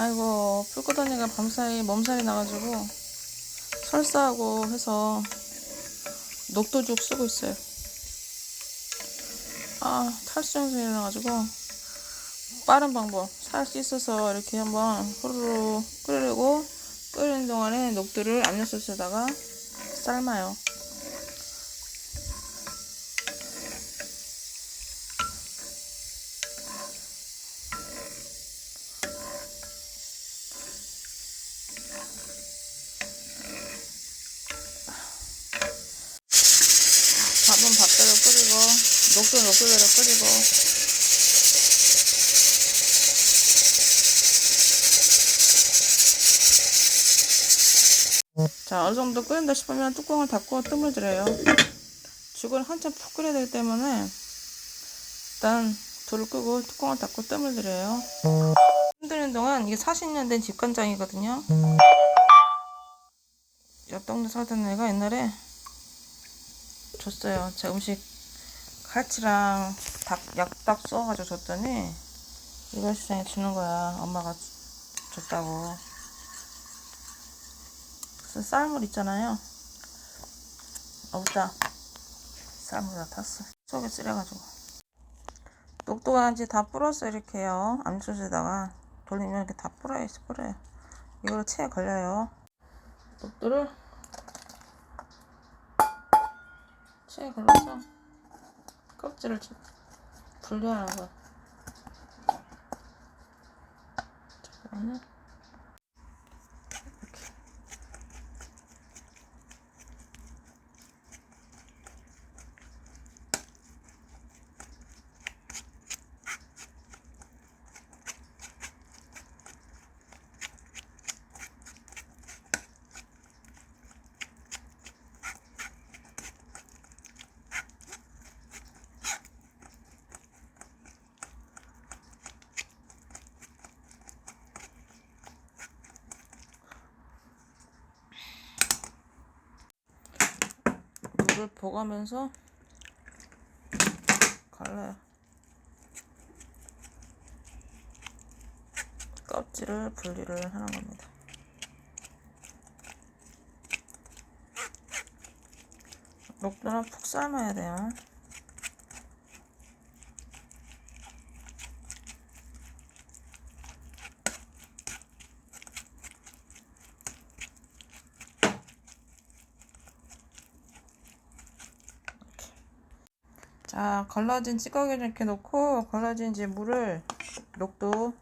아이고 풀꽃언니가 밤사이 몸살이 나가지고 설사하고 해서 녹도죽 쓰고 있어요. 아 탈수증이 나가지고 빠른 방법 살 씻어서 이렇게 한번 후루루 끓이고 끓이는 동안에 녹두를 압력솥에다가 삶아요. 밥은 밥대로 끓이고 녹두 녹두대로 끓이고. 자 어느 정도 끓인다 싶으면 뚜껑을 닫고 뜸을 들여요. 죽을 한참 푹 끓여야 되기 때문에 일단 불을 끄고 뚜껑을 닫고 뜸을 들여요. 뜸 들이는 동안 이게 40년 된 집간장이거든요. 옆 동네 살던 애가 옛날에 줬어요. 제 음식 칼치랑 닭, 약닭 써가지고 줬더니 이걸 시장에 주는 거야. 엄마가 주- 줬다고. 그래서 쌀물 있잖아요. 없다. 쌀물 다 탔어. 속에 쓰려가지고. 이제 다 불었어 이렇게요. 암초에다가 돌리면 이렇게 다 불어요. 불어요. 이걸로 체에 걸려요. 녹두를 체에 걸러서 껍질을 좀 분리하는 거야. 잠깐만 물을 보가면서 갈라요. 껍질을 분리를 하는 겁니다. 녹두는 푹 삶아야 돼요. 자, 걸러진 찌꺼기를 이렇게 놓고 걸러진 이제 물을 녹두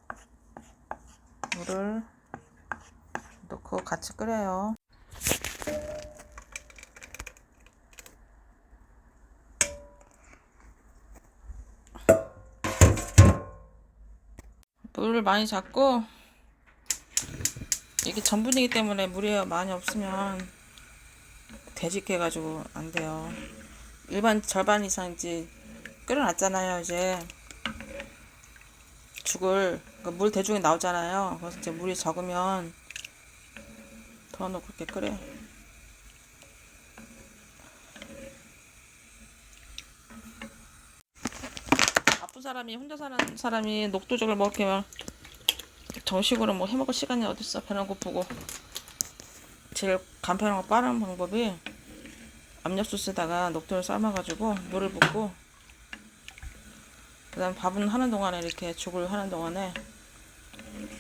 물을 넣고 같이 끓여요. 물을 많이 잡고 이게 전분이기 때문에 물이 많이 없으면 되직해 가지고 안 돼요. 일반 절반 이상 이제 끓여놨잖아요 이제. 죽을 그물 대중에 나오잖아요. 그래서 이제 물이 적으면 더 넣고 이렇게 끓여. 바쁜 사람이 혼자 사는 사람이 녹두죽을 먹으면 정식으로 뭐 해먹을 시간이 어딨어. 배는 고프고. 제일 간편하고 빠른 방법이 압력솥에다가 녹두를 삶아가지고 물을 붓고 그 다음 밥은 하는 동안에 이렇게 죽을 하는 동안에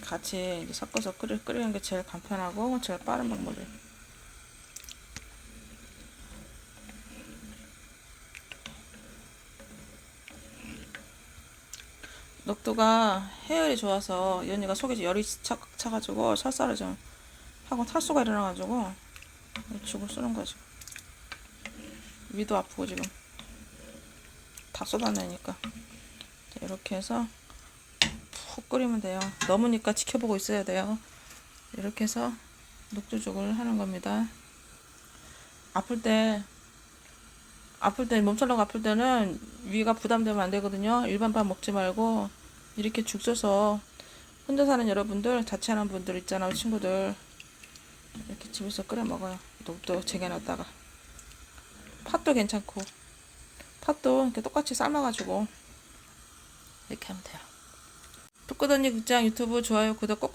같이 섞어서 끓이, 끓이는 게 제일 간편하고 제일 빠른 방법이에요. 녹두가 해열이 좋아서 이 언니가 속에 열이 차, 차가지고 설사를 좀 하고 탈수가 일어나가지고 죽을 쓰는 거지. 위도 아프고 지금. 다 쏟아내니까. 자, 이렇게 해서 푹 끓이면 돼요. 넘으니까 지켜보고 있어야 돼요. 이렇게 해서 녹두죽을 하는 겁니다. 아플 때 아플 때 몸살나고 아플 때는 위가 부담되면 안 되거든요. 일반 밥 먹지 말고 이렇게 죽 써서 혼자 사는 여러분들 자취하는 분들 있잖아요 친구들. 이렇게 집에서 끓여 먹어요. 녹두 쟁여놨다가 팥도 괜찮고 팥도 이렇게 똑같이 삶아가지고 이렇게 하면 돼요. 푸꾸더니 극장 유튜브 좋아요 구독 꼭꼭